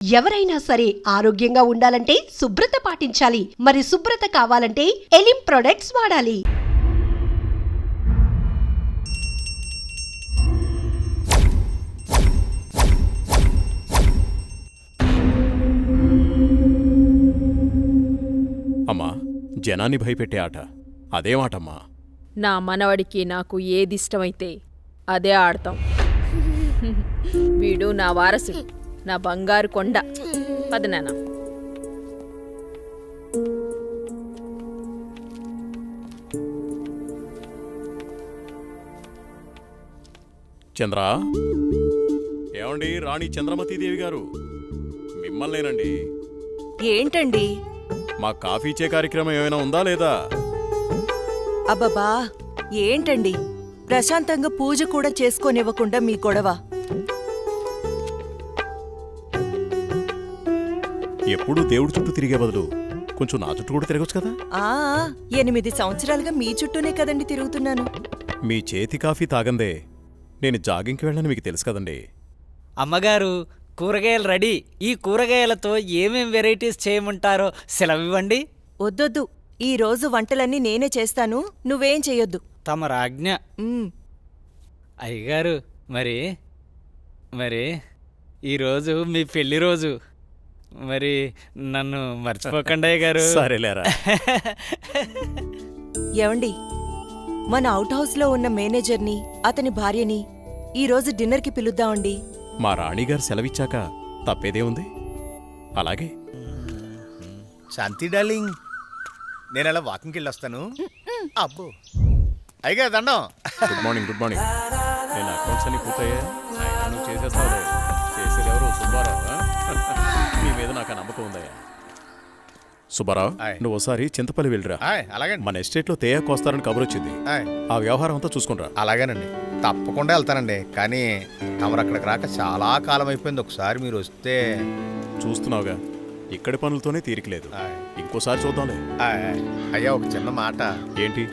ఎవరైనా సరే ఆరోగ్యంగా ఉండాలంటే శుభ్రత పాటించాలి. మరి శుభ్రత కావాలంటే ఎలిం ప్రొడక్ట్స్ వాడాలి. అమ్మా జనాన్ని భయపెట్టే ఆట. అదేమాటమ్మా నా మనవడికి నాకు ఏది ఇష్టమైతే అదే ఆడతాం. వీడు నా వారసుడు. నా బంగారు కొండ. పదనాన్న చంద్ర? ఏమండి రాణి చంద్రమతీదేవి గారు? మిమ్మల్నేనండి. ఏంటండి? మా కాఫీ ఇచ్చే కార్యక్రమం ఏమైనా ఉందా లేదా? అబ్బబ్బా ఏంటండి? ప్రశాంతంగా పూజ కూడా చేసుకోనివ్వకుండా మీ గొడవ. ఎప్పుడూ దేవుడి చుట్టూ తిరిగే బదులు కొంచెం నా చుట్టూ కూడా తిరగచ్చు కదా? ఆ ఎనిమిది సంవత్సరాలుగా మీ చుట్టూనే కదండి తిరుగుతున్నాను. మీ చేతి కాఫీ తాగందే. నేను జాగింగ్కి వెళ్ళని మీకు తెలుసు కదండి. అమ్మగారు కూరగాయలు రెడీ. ఈ కూరగాయలతో ఏమేం వెరైటీస్ చేయమంటారో సెలవివ్వండి. వద్దొద్దు. ఈ రోజు వంటలన్నీ నేనే చేస్తాను. నువ్వేం చెయ్యొద్దు. తమ రాజ్ఞ. ఉమ్, అయ్యగారు మరి మరి ఈరోజు మీ పెళ్ళి రోజు. మరి నన్ను మర్చిపోకండి అయ్యగారు సరేలేరా. ఏవండి మన అవుట్ హౌస్లో ఉన్న మేనేజర్ని అతని భార్యని ఈ రోజు డిన్నర్కి పిలుద్దామండి. మా రాణిగారు సెలవిచ్చాక తప్పేదే ఉంది? అలాగే. శాంతి డార్లింగ్ నేను అలా వాకింగ్కి వెళ్ళి వస్తాను అబ్బో. అయ్యగా దండం. Good morning good morning. నేను అకౌంట్స్ అన్ని పూర్తయ్యా అయినా నాకు ఆ నమ్మకం ఉందయ్యా. సుబ్బారావు ఆయ్. నువ్వు ఒకసారి చింతపల్లి వెళ్ళిరా. ఆయ్, అలాగండి. మన ఎస్టేట్లో తేయాకు వస్తారని కబురు వచ్చింది. ఆయ్, ఆ వ్యవహారం అంతా చూసుకుంటా. అలాగేనండి. తప్పకుండా వెళ్తానండి. కానీ తమరు అక్కడికి రాక చాలా కాలం అయిపోయింది. ఒకసారి మీరు వస్తే చూస్తున్నావుగా. ఇక్కడి పనులతోనే తీరికలేదు. ఆయ్, ఇంకోసారి చూద్దాంలే. ఆయ్, ఆయ్. అయ్యా ఒక చిన్న మాట. ఏంటి?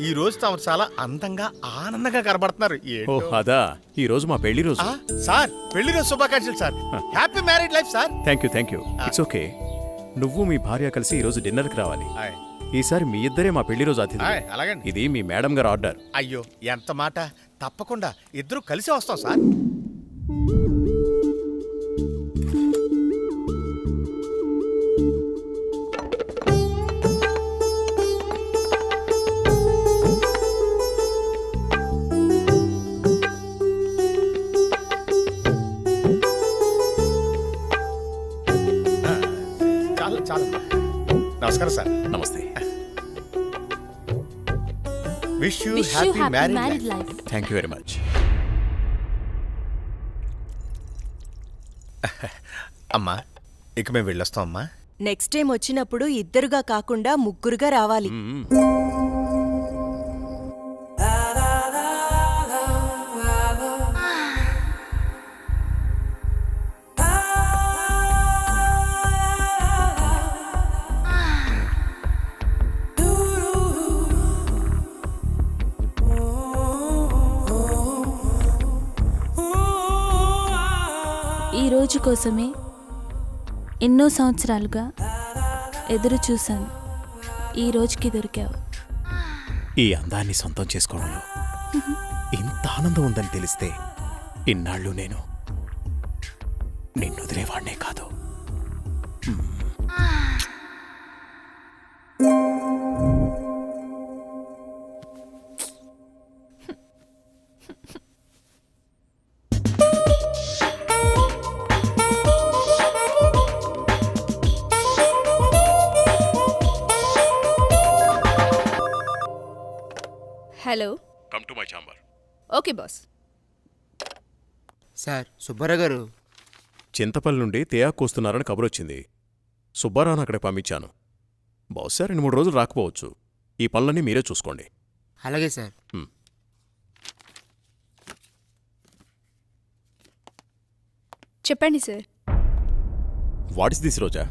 ఈ రోజు తమరు చాలా అందంగా ఆనందంగా కనబడుతున్నారు. ఓ. అదా? ఈ రోజు మా పెళ్ళి రోజు. సార్ పెళ్ళి రోజు శుభాకాంక్షలు sir. Happy married life sir. Thank you thank you it's okay నువ్వు మీ భార్య కలిసి ఈ రోజు డిన్నర్కి రావాలి. ఆయ్, ఈసారి మీ ఇద్దరే మా పెళ్ళి రోజు అతిథి ఆయ్, అలాగండి. ఇది మీ మేడం గారు ఆర్డర్. అయ్యో ఎంత మాట. తప్పకుండా ఇద్దరు కలిసి వస్తాం sir. Wish you Wish you happy happy married married life life. Thank you very much అమ్మా ఇక మేము వెళ్ళొస్తాం అమ్మా. నెక్స్ట్ టైం వచ్చినప్పుడు ఇద్దరుగా కాకుండా ముగ్గురుగా రావాలి. రోజు కోసమే ఎన్నో సంవత్సరాలుగా ఎదురు చూశాను ఈ రోజుకి దొరికావు. ఈ అందాన్ని సొంతం చేసుకోవడంలో ఇంత ఆనందం ఉందని తెలిస్తే ఇన్నాళ్ళు నేను నిన్ను hello. Come to my chamber. Okay boss. Sir Subbarao garu. Chintapalli నుండి తేయాకు వస్తున్నారని కబురు వచ్చింది. సుబ్బారావును అక్కడికి పంపించాను. బహుశా రెండు మూడు రోజులు రాకపోవచ్చు. ఈ పనులన్నీ మీరే చూసుకోండి. అలాగే సార్. చెప్పండి sir. What is this Roja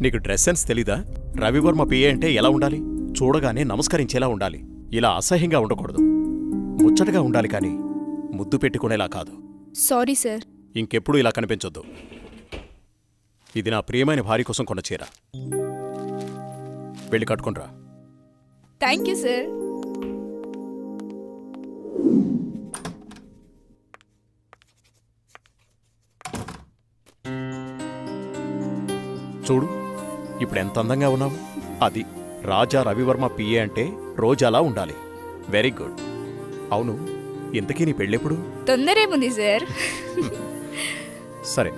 నీకు డ్రెస్ సెన్స్ తెలీదా? రవివర్మ పిఏ అంటే ఎలా ఉండాలి? చూడగానే నమస్కరించేలా ఉండాలి. ఇలా అసహ్యంగా ఉండకూడదు. ముచ్చటగా ఉండాలి కానీ ముద్దు పెట్టుకునేలా కాదు. Sorry sir. ఇంకెప్పుడు ఇలా కనిపించొద్దు. ఇది నా ప్రియమైన భార్య కోసం కొన్న చీర. వెళ్ళి కట్టుకునిరా థ్యాంక్ యూ సార్. చూడు ఇప్పుడు ఎంత అందంగా ఉన్నావు. అది రాజా రవివర్మ పిఏ అంటే రోజు అలా ఉండాలి. వెరీ గుడ్ అవును ఇంతకీ నీ పెళ్ళెప్పుడు? తొందరేముంది సార్? సరే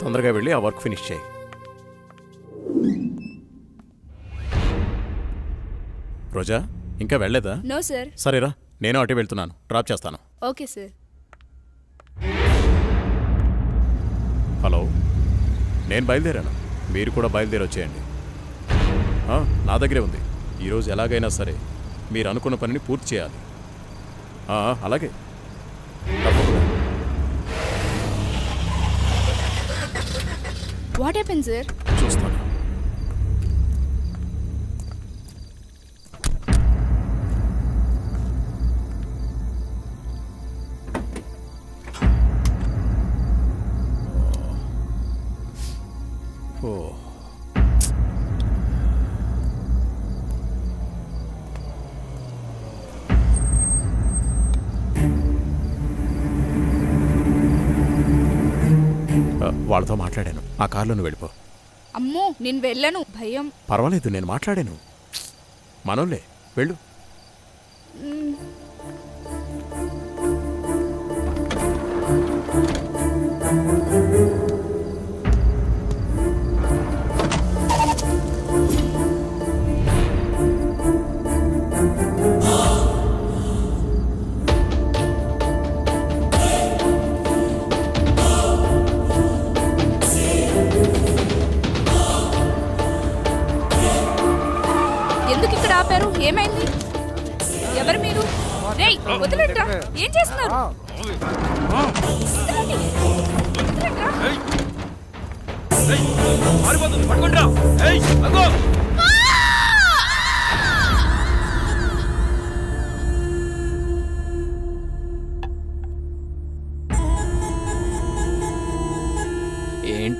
తొందరగా వెళ్ళి ఆ వర్క్ ఫినిష్ చేయి. రోజా ఇంకా వెళ్ళలేదా? No sir. సరేరా నేను అటే వెళ్తున్నాను. డ్రాప్ చేస్తాను. Okay sir. హలో నేను బయలుదేరాను. మీరు కూడా బయలుదేరి వచ్చేయండి ఆ, నా దగ్గరే ఉంది. ఈరోజు ఎలాగైనా సరే మీరు అనుకున్న పనిని పూర్తి చేయాలి. అలాగే. వాట్ హ్యాపెన్ సార్ చూస్తాను. వాళ్ళతో మాట్లాడాను. ఆ కార్లో నువ్వు వెళ్ళిపో. అమ్మో నేను వెళ్ళను. భయం. పర్వాలేదు నేను మాట్లాడాను. మనోళ్ళే వెళ్ళు.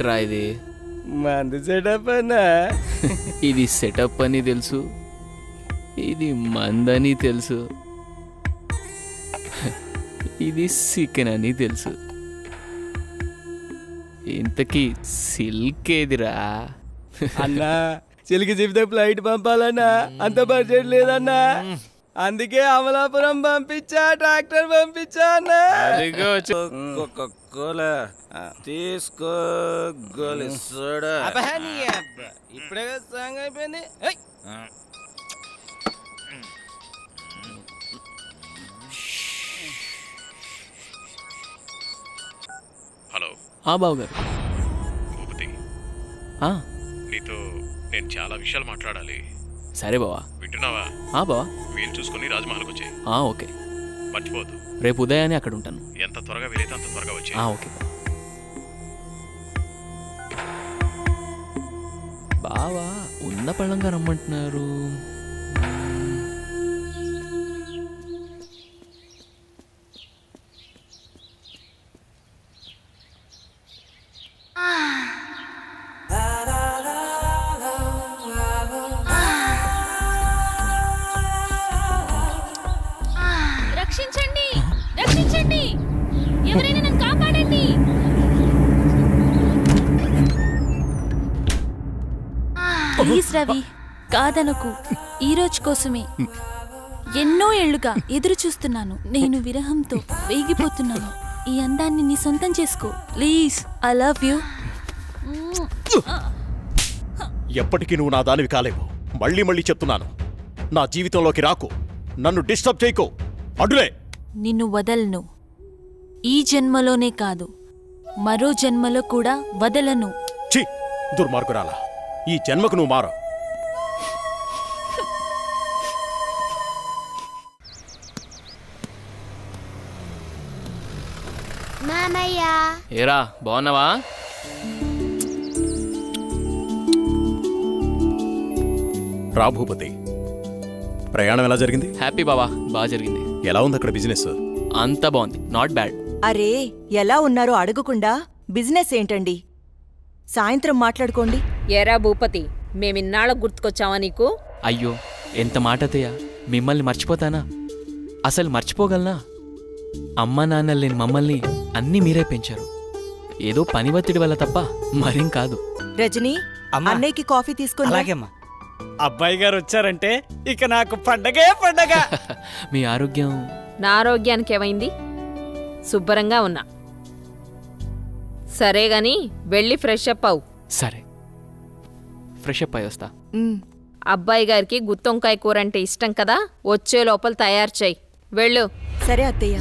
ఏంట్రా ఇది? మందు సెటప్ అన్నా. ఇది సెటప్ అని తెలుసు. ఇది మందని తెలుసు. ఇది సికెన్ అని తెలుసు. ఇంతకీ సిల్క్ ఏదిరా? అన్నా చిలికి చెప్తే ఫ్లైట్ పంపాలన్నా అంత బడ్జెట్ లేదన్నా. అందుకే అమలాపురం పంపించా ట్రాక్టర్ పంపించా తీసుకో గోలి సోడా. ఇప్పుడే సాంగ్ అయిపోయింది. హలో. ఆ బావు గారు భూపతి నీతో నేను చాలా విషయాలు మాట్లాడాలి. సరే బావా. వింటున్నావా? ఆ బావా. వీలు చూసుకుని రాజమహల్కి వచ్చాయి. ఆ, ఓకే. మర్చిపోవద్దు. రేపు ఉదయాన్నే అక్కడ ఉంటాను. ఎంత త్వరగా వీలైతే అంత త్వరగా వచ్చాయి. ఆ, ఓకే బావా ఉన్న పళ్ళంగా రమ్మంటున్నారు. ఎవరైనా నన్ను కాపాడండి. ప్లీజ్ రవి కాదనకు. ఈ రోజు కోసమే. ఎన్నో ఏళ్ళుగా ఎదురు చూస్తున్నాను. నేను విరహంతో వేగిపోతున్నాను. ఈ అందాన్ని నీ సొంతం చేసుకో. Please I love you. ఎప్పటికీ నువ్వు నా దానివి కాలేవు. మళ్ళీ మళ్ళీ చెప్తున్నాను. నా జీవితంలోకి రాకు. నన్ను డిస్టర్బ్ చేయకు. అడ్డులే. నిన్ను వదలను. ఈ జన్మలోనే కాదు మరో జన్మలో కూడా వదలను. ఛీ దుర్మార్గురాలా ఈ జన్మకు నువ్వు మారు ఏరా బాగున్నావా? రా భూపతి. ప్రయాణం ఎలా జరిగింది? హ్యాపీ బావా బాగా జరిగింది. ఎలా ఉంది అక్కడ బిజినెస్? అంతా బాగుంది నాట్ బ్యాడ్. అరే ఎలా ఉన్నారో అడగకుండా బిజినెస్ ఏంటండి? సాయంత్రం మాట్లాడుకోండి. ఎరా భూపతి మేమిన్నాళ్ళకు గుర్తుకొచ్చావా నీకు? అయ్యో ఎంత మాట అత్తయ్య. మిమ్మల్ని మర్చిపోతానా? అసలు మర్చిపోగలనా? అమ్మా నాన్న లేని మమ్మల్ని అన్నీ మీరే పెంచారు. ఏదో పని ఒత్తిడి వల్ల తప్ప మరేం కాదు. రజనీ అమ్మా. అన్నయ్యకి కాఫీ తీసుకొని. అలాగేమ్మా అబ్బాయి గారు వచ్చారంటే ఇక నాకు పండగే పండగ. మీ ఆరోగ్యం? నా ఆరోగ్యానికి ఏమైంది? శుభ్రంగా ఉన్నా. సరే గాని వెళ్ళి ఫ్రెష్ అప్ అవు సరే. ఫ్రెష్ అప్ అయి వస్తా. అబ్బాయి గారికి గుత్తొంకాయ కూర అంటే ఇష్టం కదా వచ్చే లోపల తయారు చేయి. వెళ్ళు. సరే అత్తయ్య.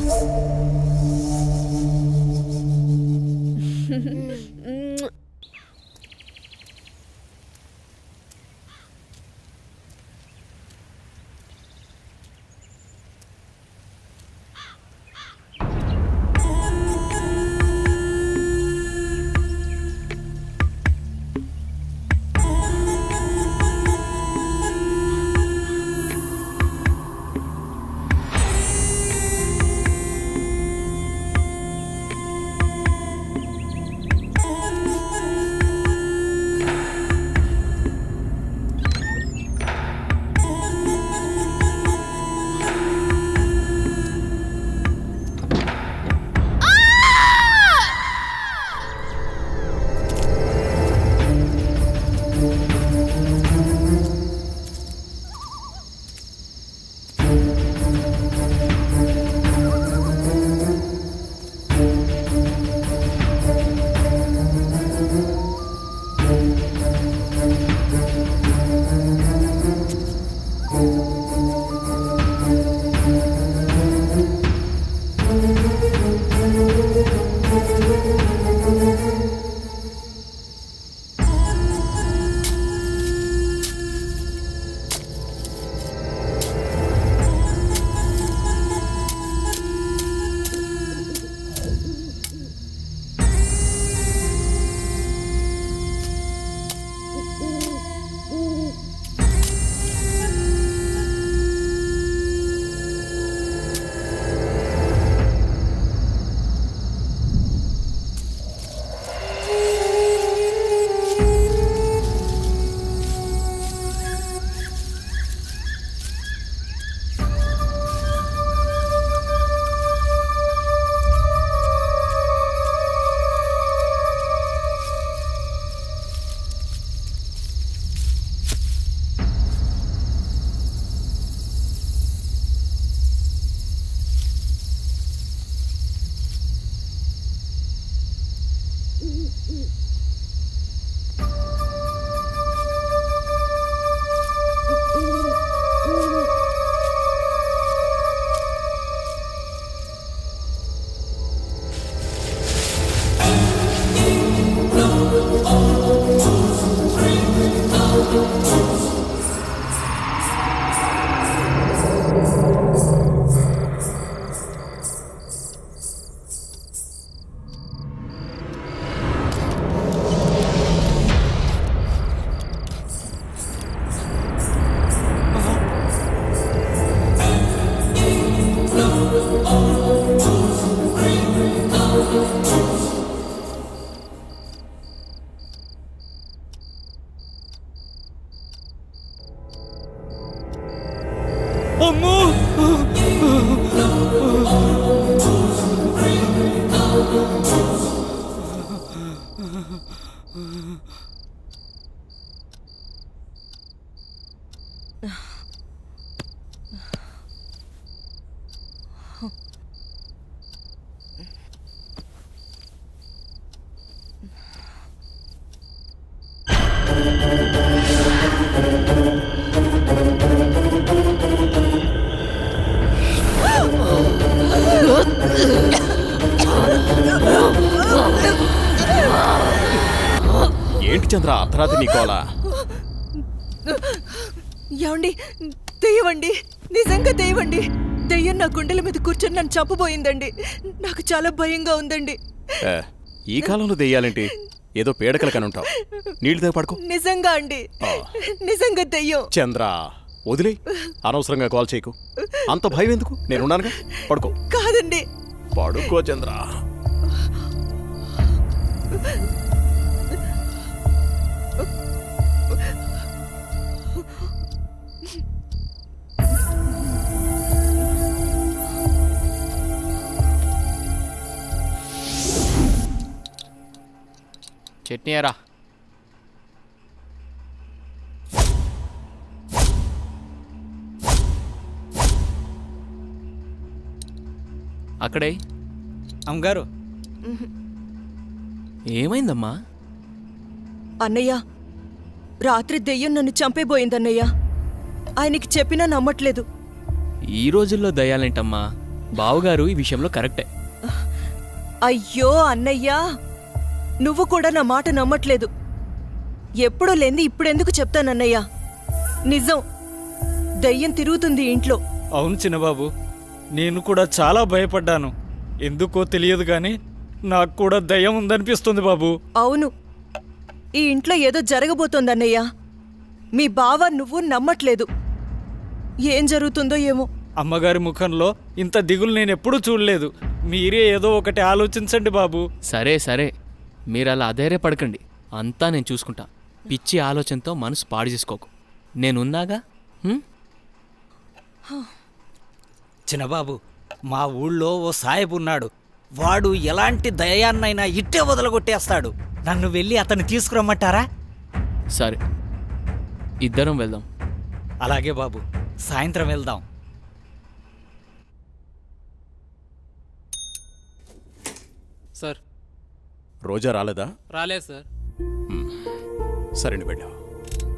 ఏంటి చంద్ర? అర్ధరాత్రి నీకోలా ఏమండి దెయ్యమండి నిజంగా దెయ్యమండి దెయ్యం నా గుండెల మీద కూర్చొని నన్ను చంపబోయిందండి. నాకు చాలా భయంగా ఉందండి. ఈ కాలంలో దెయ్యాలేంటి ఏదో పీడకల కనుంటావు నీళ్ళు పడుకో. నిజంగా అండి. నిజంగా దెయ్యం చంద్ర వదిలే. అనవసరంగా కాల్ చేయకు. అంత భయం ఎందుకు? నేనున్నానుగా పడుకో. కాదండి. పడుకో చంద్ర. అట్నేరా అక్కడే. అమ్మగారు ఏమైందమ్మా? అన్నయ్య రాత్రి దెయ్యం నన్ను చంపేబోయిందన్నయ్య. ఆయనకి చెప్పినా నమ్మట్లేదు. ఈ రోజుల్లో దయాలేంటమ్మా? బావగారు ఈ విషయంలో కరెక్టే. అయ్యో అన్నయ్యా నువ్వు కూడా నా మాట నమ్మట్లేదు. ఎప్పుడూ లేంది ఇప్పుడెందుకు చెప్తానన్నయ్యా నిజం. దయ్యం తిరుగుతుంది ఇంట్లో. అవును చిన్నబాబు నేను కూడా చాలా భయపడ్డాను. ఎందుకో తెలియదు కానీ నాకు కూడా దయ్యం ఉందనిపిస్తుంది బాబు. అవును. ఈ ఇంట్లో ఏదో జరగబోతోందన్నయ్యా మీ బావ నువ్వు నమ్మట్లేదు. ఏం జరుగుతుందో ఏమో. అమ్మగారి ముఖంలో ఇంత దిగులు నేను ఎప్పుడూ చూడలేదు. మీరే ఏదో ఒకటి ఆలోచించండి బాబు. సరే సరే. మీరు అలా అధైర్యపడకండి. అంతా నేను చూసుకుంటా. పిచ్చి ఆలోచనతో మనసు పాడు చేసుకోకు. నేనున్నాగా? చిన్నబాబు మా ఊళ్ళో ఓ సాహెబ్ ఉన్నాడు. వాడు ఎలాంటి దయాన్నైనా ఇట్టే వదలగొట్టేస్తాడు. నన్ను వెళ్ళి అతన్ని తీసుకురమ్మంటారా? సరే. ఇద్దరం వెళ్దాం. అలాగే బాబు. సాయంత్రం వెళ్దాం. రోజా రాలేదా? రాలేదు సార్. సరే నువ్వు వెళ్ళావు.